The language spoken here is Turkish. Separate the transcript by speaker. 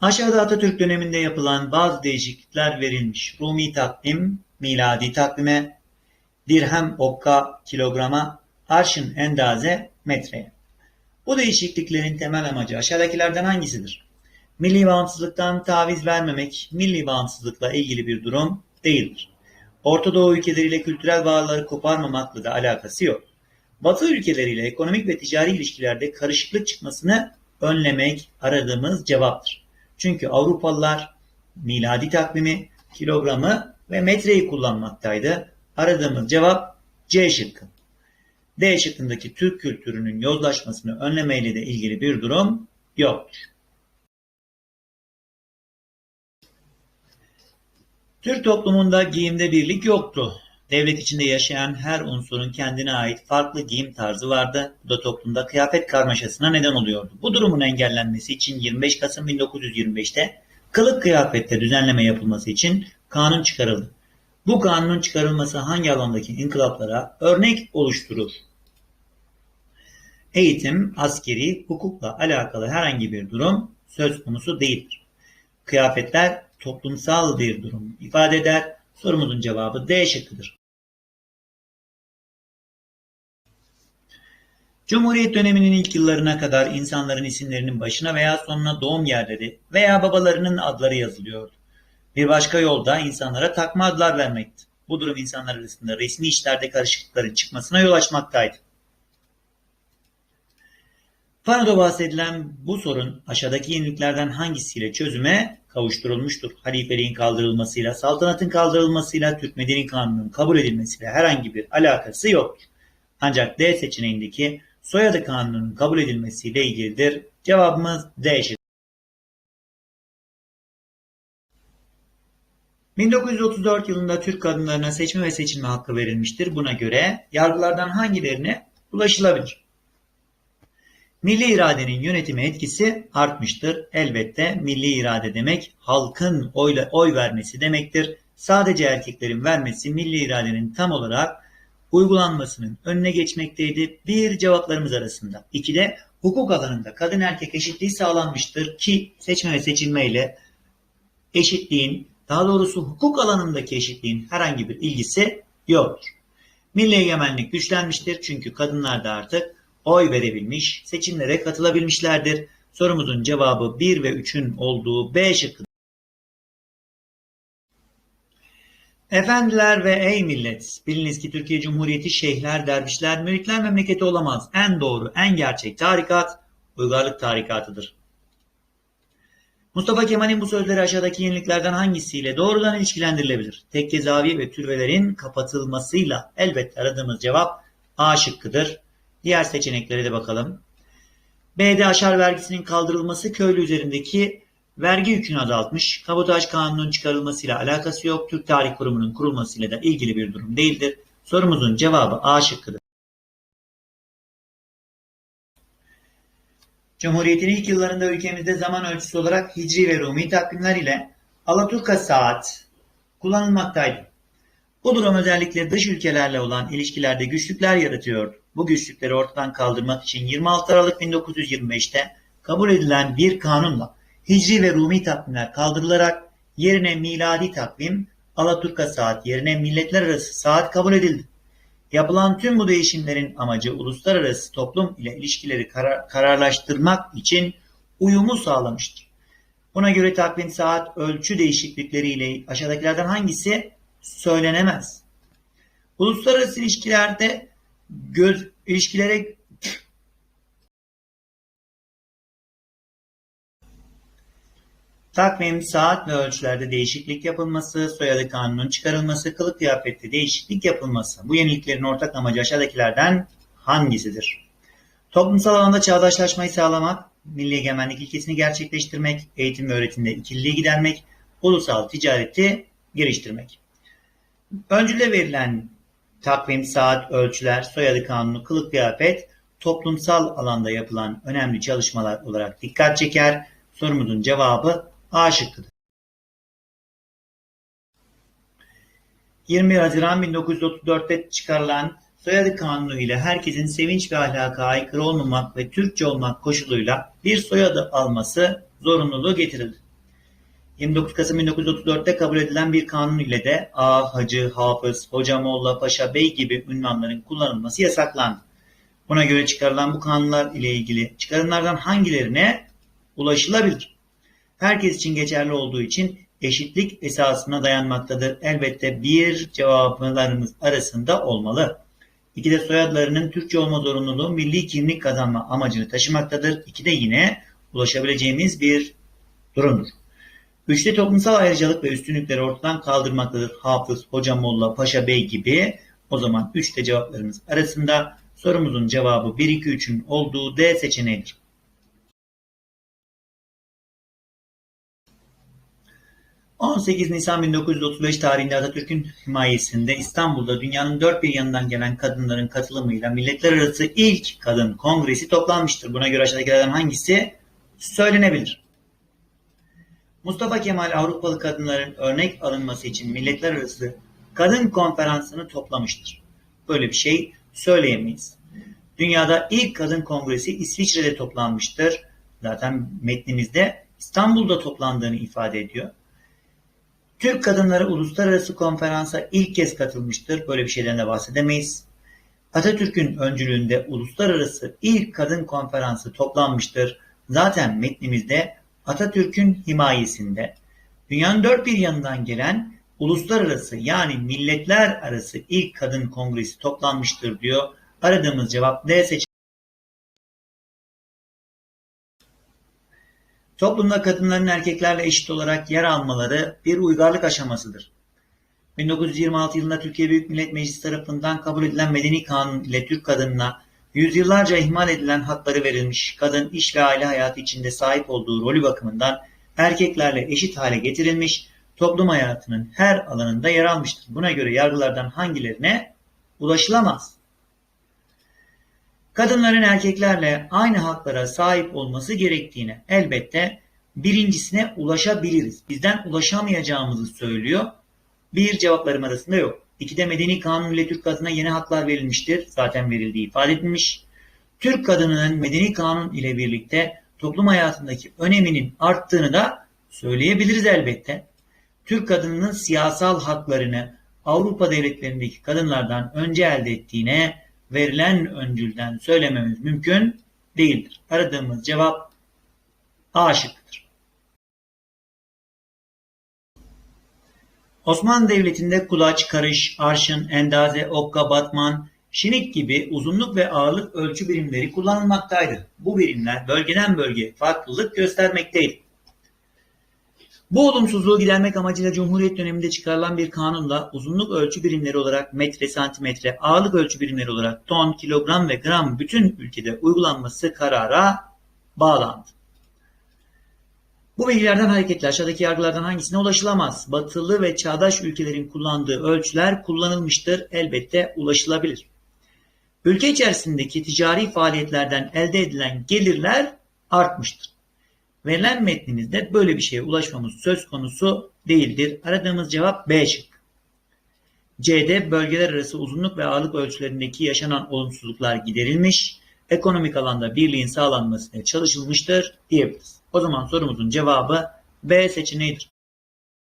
Speaker 1: Aşağıda Atatürk döneminde yapılan bazı değişiklikler verilmiş. Rumi takvim, miladi takvime, dirhem okka kilograma, arşın endaze metreye. Bu değişikliklerin temel amacı aşağıdakilerden hangisidir? Milli bağımsızlıktan taviz vermemek, milli bağımsızlıkla ilgili bir durum değildir. Orta Doğu ülkeleriyle kültürel bağları koparmamakla da alakası yok. Batı ülkeleriyle ekonomik ve ticari ilişkilerde karışıklık çıkmasını önlemek aradığımız cevaptır. Çünkü Avrupalılar miladi takvimi, kilogramı ve metreyi kullanmaktaydı. Aradığımız cevap C şıkkı. D şıkkındaki Türk kültürünün yozlaşmasını önlemeyle de ilgili bir durum yoktur. Türk toplumunda giyimde birlik yoktu. Devlet içinde yaşayan her unsurun kendine ait farklı giyim tarzı vardı. Bu da toplumda kıyafet karmaşasına neden oluyordu. Bu durumun engellenmesi için 25 Kasım 1925'te kılık kıyafette düzenleme yapılması için kanun çıkarıldı. Bu kanunun çıkarılması hangi alandaki inkılaplara örnek oluşturur? Eğitim, askeri, hukukla alakalı herhangi bir durum söz konusu değildir. Kıyafetler toplumsal bir durum ifade eder. Sorumuzun cevabı D şıkkıdır. Cumhuriyet döneminin ilk yıllarına kadar insanların isimlerinin başına veya sonuna doğum yerleri veya babalarının adları yazılıyordu. Bir başka yolda insanlara takma adlar vermekti. Bu durum insanlar arasında resmi işlerde karışıklıkların çıkmasına yol açmaktaydı. Panoda bahsedilen bu sorun aşağıdaki yeniliklerden hangisiyle çözüme kavuşturulmuştur? Halifeliğin kaldırılmasıyla, saltanatın kaldırılmasıyla, Türk Medeni Kanunu'nun kabul edilmesiyle herhangi bir alakası yoktur. Ancak D seçeneğindeki soyadı kanununun kabul edilmesiyle ilgilidir. Cevabımız D şıkkı. 1934 yılında Türk kadınlarına seçme ve seçilme hakkı verilmiştir. Buna göre yargılardan hangilerine ulaşılabilir? Milli iradenin yönetime etkisi artmıştır. Elbette milli irade demek halkın oyla oy vermesi demektir. Sadece erkeklerin vermesi milli iradenin tam olarak uygulanmasının önüne geçmekteydi. Bir cevaplarımız arasında. İki de hukuk alanında kadın erkek eşitliği sağlanmıştır ki seçme ve seçilme ile eşitliğin daha doğrusu hukuk alanındaki eşitliğin herhangi bir ilgisi yoktur. Milli egemenlik güçlenmiştir çünkü kadınlar da artık oy verebilmiş, seçimlere katılabilmişlerdir. Sorumuzun cevabı 1 ve 3'ün olduğu B şıkkıdır. Efendiler ve ey millet, biliniz ki Türkiye Cumhuriyeti şeyhler, dervişler, müritler memleketi olamaz. En doğru, en gerçek tarikat, uygarlık tarikatıdır. Mustafa Kemal'in bu sözleri aşağıdaki yeniliklerden hangisiyle doğrudan ilişkilendirilebilir? Tekke zaviye ve türbelerin kapatılmasıyla elbette aradığımız cevap A şıkkıdır. Diğer seçeneklere de bakalım. B'de aşar vergisinin kaldırılması köylü üzerindeki vergi yükünü azaltmış. Kabotaj kanunun çıkarılmasıyla alakası yok. Türk Tarih Kurumu'nun kurulmasıyla da ilgili bir durum değildir. Sorumuzun cevabı A şıkkıdır. Cumhuriyetin ilk yıllarında ülkemizde zaman ölçüsü olarak Hicri ve Rumi takvimler ile Alaturka saat kullanılmaktaydı. Bu durum özellikle dış ülkelerle olan ilişkilerde güçlükler yaratıyordu. Bu güçlükleri ortadan kaldırmak için 26 Aralık 1925'te kabul edilen bir kanunla Hicri ve Rumi takvimler kaldırılarak yerine miladi takvim, Alaturka saat yerine milletler arası saat kabul edildi. Yapılan tüm bu değişimlerin amacı uluslararası toplum ile ilişkileri karar, kararlaştırmak için uyumu sağlamıştır. Buna göre takvim saat ölçü değişiklikleriyle aşağıdakilerden hangisi söylenemez? Uluslararası ilişkilerde göz ilişkilere Takvim, saat ve ölçülerde değişiklik yapılması, soyadı kanunun çıkarılması, kılık kıyafette değişiklik yapılması. Bu yeniliklerin ortak amacı aşağıdakilerden hangisidir? Toplumsal alanda çağdaşlaşmayı sağlamak, milli egemenlik ilkesini gerçekleştirmek, eğitim ve öğretimde ikililiği gidermek, ulusal ticareti geliştirmek. Öncüle verilen takvim, saat, ölçüler, soyadı kanunu, kılık kıyafet toplumsal alanda yapılan önemli çalışmalar olarak dikkat çeker. Sorumuzun cevabı A şıkkıdır. 21 Haziran 1934'te çıkarılan soyadı kanunu ile herkesin sevinç ve ahlaka aykırı olmamak ve Türkçe olmak koşuluyla bir soyadı alması zorunluluğu getirildi. 29 Kasım 1934'te kabul edilen bir kanun ile de A, Hacı, Hafız, Hoca, Molla, Paşa, Bey gibi ünvanların kullanılması yasaklandı. Buna göre çıkarılan bu kanunlar ile ilgili çıkarımlardan hangilerine ulaşılabilir? Herkes için geçerli olduğu için eşitlik esasına dayanmaktadır. Elbette bir cevaplarımız arasında olmalı. İki de soyadlarının Türkçe olma zorunluluğu milli kimlik kazanma amacını taşımaktadır. İki de yine ulaşabileceğimiz bir durumdur. Üçte toplumsal ayrıcalık ve üstünlükleri ortadan kaldırmaktadır. Hafız, Hoca Molla, Paşa Bey gibi. O zaman üçte cevaplarımız arasında sorumuzun cevabı 1, 2, 3'ün olduğu D seçeneğidir. 18 Nisan 1935 tarihinde Atatürk'ün himayesinde İstanbul'da dünyanın dört bir yanından gelen kadınların katılımıyla milletler arası ilk kadın kongresi toplanmıştır. Buna göre aşağıdakilerden hangisi söylenebilir? Mustafa Kemal Avrupalı kadınların örnek alınması için milletler arası kadın konferansını toplamıştır. Böyle bir şey söyleyemeyiz. Dünyada ilk kadın kongresi İsviçre'de toplanmıştır. Zaten metnimizde İstanbul'da toplandığını ifade ediyor. Türk kadınları uluslararası konferansa ilk kez katılmıştır. Böyle bir şeyden de bahsedemeyiz. Atatürk'ün öncülüğünde uluslararası ilk kadın konferansı toplanmıştır. Zaten metnimizde Atatürk'ün himayesinde dünyanın dört bir yanından gelen uluslararası yani milletler arası ilk kadın kongresi toplanmıştır diyor. Aradığımız cevap D seçeneği. Toplumda kadınların erkeklerle eşit olarak yer almaları bir uygarlık aşamasıdır. 1926 yılında Türkiye Büyük Millet Meclisi tarafından kabul edilen Medeni Kanun ile Türk kadınına yüzyıllarca ihmal edilen hakları verilmiş, kadın iş ve aile hayatı içinde sahip olduğu rolü bakımından erkeklerle eşit hale getirilmiş, toplum hayatının her alanında yer almıştır. Buna göre yargılardan hangilerine ulaşılamaz? Kadınların erkeklerle aynı haklara sahip olması gerektiğine elbette birincisine ulaşabiliriz. Bizden ulaşamayacağımızı söylüyor. Bir cevaplarım arasında yok. İkide Medeni Kanun ile Türk kadına yeni haklar verilmiştir. Zaten verildiği ifade edilmiş. Türk kadınının Medeni Kanun ile birlikte toplum hayatındaki öneminin arttığını da söyleyebiliriz elbette. Türk kadınının siyasal haklarını Avrupa devletlerindeki kadınlardan önce elde ettiğine verilen öncülden söylememiz mümkün değildir. Aradığımız cevap A şıkkıdır. Osmanlı Devleti'nde kulaç, karış, arşın, endaze, okka, batman, şinik gibi uzunluk ve ağırlık ölçü birimleri kullanılmaktaydı. Bu birimler bölgeden bölgeye farklılık göstermekteydi. Bu olumsuzluğu gidermek amacıyla Cumhuriyet döneminde çıkarılan bir kanunla uzunluk ölçü birimleri olarak metre, santimetre, ağırlık ölçü birimleri olarak ton, kilogram ve gram bütün ülkede uygulanması karara bağlandı. Bu bilgilerden hareketle aşağıdaki yargılardan hangisine ulaşılamaz? Batılı ve çağdaş ülkelerin kullandığı ölçüler kullanılmıştır. Elbette ulaşılabilir. Ülke içerisindeki ticari faaliyetlerden elde edilen gelirler artmıştır. Verilen metnimizde böyle bir şeye ulaşmamız söz konusu değildir. Aradığımız cevap B şık. C'de bölgeler arası uzunluk ve ağırlık ölçülerindeki yaşanan olumsuzluklar giderilmiş, ekonomik alanda birliğin sağlanmasına çalışılmıştır diyebiliriz. O zaman sorumuzun cevabı B seçeneğidir.